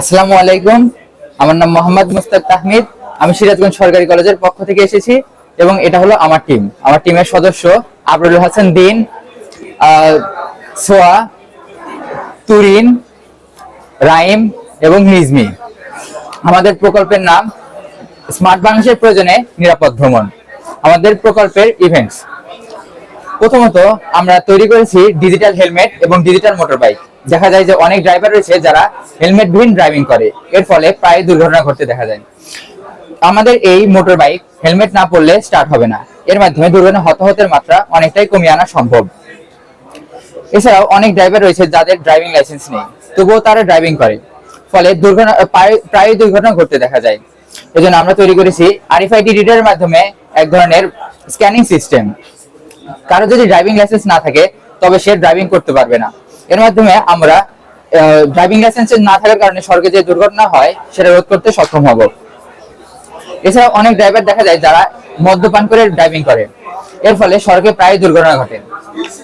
আসসালামু আলাইকুম। আমার নাম মোহাম্মদ মুস্তাক তাহমিদ। আমি সিরাজগঞ্জ সরকারি কলেজের পক্ষ থেকে এসেছি এবং এটা হলো আমার টিম আমার টিমের সদস্য আবরুল হাসান দিন সোয়া, তুরিন, রাইম এবং নিজমি। আমাদের প্রকল্পের নাম স্মার্ট বাংলাদেশের প্রয়োজনে নিরাপদ ভ্রমণ। আমাদের প্রকল্পের ইভেন্টস প্রথমত আমরা তৈরি করেছি ডিজিটাল হেলমেট এবং ডিজিটাল মোটর বাইক দেখা যায় যে অনেক ড্রাইভার রয়েছে যারা হেলমেট বিহীন ড্রাইভিং করে। এর ফলে প্রায় দুর্ঘটনা ঘটতে দেখা যায়। আমাদের এই মোটর বাইক হেলমেট না পরলে স্টার্ট হবে না। এর মাধ্যমে দুর্ঘটনা হতাহতের মাত্রা অনেকটাই কমিয়ে আনা সম্ভব। এছাড়াও অনেক ড্রাইভার রয়েছে যাদের ড্রাইভিং লাইসেন্স নেই, তবুও তারা ড্রাইভিং করে। ফলে দুর্ঘটনা, প্রায়- প্রায় দুর্ঘটনা ঘটতে দেখা যায়। এজন্য আমরা তৈরি করেছি আরএফআইডি রিডারের মাধ্যমে এক ধরনের স্ক্যানিং সিস্টেম কারও যদি ড্রাইভিং লাইসেন্স না থাকে, তবে সে ড্রাইভিং করতে পারবে না। এর মাধ্যমে আমরা ড্রাইভিং লাইসেন্স না থাকার কারণে সড়কে যে দুর্ঘটনা হয়, সেটা রোধ করতে সক্ষম হব। এছাড়া অনেক ড্রাইভার দেখা যায় যারা মদ্যপান করে ড্রাইভিং করে। এর ফলে সড়কে প্রায় দুর্ঘটনা ঘটে।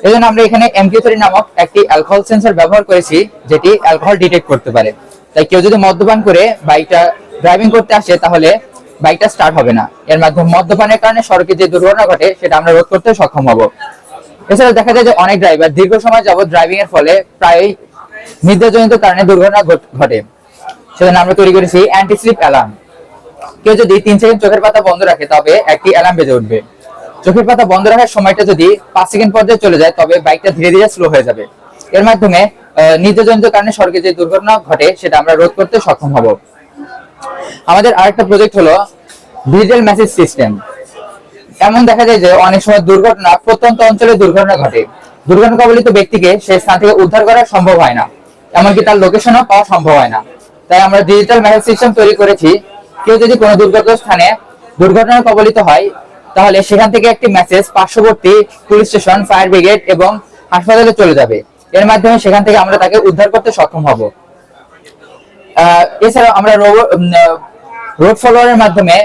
এই জন্য আমরা এখানে এমকিউ থ্রি নামক একটি অ্যালকোহল সেন্সর ব্যবহার করেছি, যেটি অ্যালকোহল ডিটেক্ট করতে পারে। তাই কেউ যদি মদ্যপান করে বাইকটা ড্রাইভিং করতে আসে, তাহলে বাইকটা স্টার্ট হবে না। এর মাধ্যমে মদ্যপানের কারণে সড়কে যে দুর্ঘটনা ঘটে, সেটা আমরা রোধ করতে সক্ষম হব। এছাড়া দেখা যায় যে অনেক ড্রাইভার দীর্ঘ সময় যাবত ড্রাইভিং এর ফলে প্রায় নিদ্রাজনিত কারণে দুর্ঘটনা ঘটে সেজন্য আমরা তৈরি করেছি অ্যান্টি স্লিপ অ্যালার্ম কেউ যদি তিন সেকেন্ড চোখের পাতা বন্ধ রাখে তবে একটি অ্যালার্ম বেজে উঠবে। চোখের পাতা বন্ধ রাখার সময়টা যদি পাঁচ সেকেন্ড পর্যায়ে চলে যায় তবে বাইকটা ধীরে ধীরে স্লো হয়ে যাবে। এর মাধ্যমে আহ, নির্দেশজনিত কারণে সড়কে যে দুর্ঘটনা ঘটে সেটা আমরা রোধ করতে সক্ষম হব। আমাদের আরেকটা প্রজেক্ট হলো ডিজিটাল মেসেজ সিস্টেম এমন দেখা যায় যে অনেক সময় দুর্ঘটনা, প্রত্যন্ত অঞ্চলে দুর্ঘটনা ঘটে। দুর্ঘটনা কবলিত ব্যক্তিকে সেই স্থান থেকে উদ্ধার করা সম্ভব হয় না, এমনকি তার লোকেশনও পাওয়া সম্ভব হয় না। তাই আমরা ডিজিটাল মেসেজ সিস্টেম তৈরি করেছি। কেউ যদি কোনো দুর্গত স্থানে দুর্ঘটনা কবলিত হয়, তাহলে সেখান থেকে একটি মেসেজ পার্শ্ববর্তী পুলিশ স্টেশন ফায়ার ব্রিগেড এবং হাসপাতালে চলে যাবে। এর মাধ্যমে সেখান থেকে আমরা তাকে উদ্ধার করতে সক্ষম হব। এছাড়াও আমরা রোড ফলোয়ারের মাধ্যমে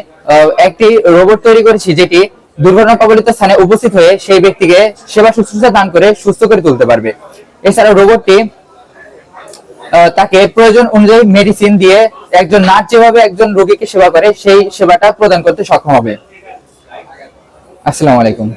একটি রোবট তৈরি করেছি যেটি দুর্ঘটনা কবলিত স্থানে উপস্থিত হয়ে সেই ব্যক্তিকে সেবা শুশ্রূষা দান করে সুস্থ করে তুলতে পারবে। এছাড়া রোবটটি তাকে প্রয়োজন অনুযায়ী মেডিসিন দিয়ে একজন নার্স যেভাবে একজন রোগীকে সেবা করে, সেই সেবাটা প্রদান করতে সক্ষম হবে। আসসালামু আলাইকুম।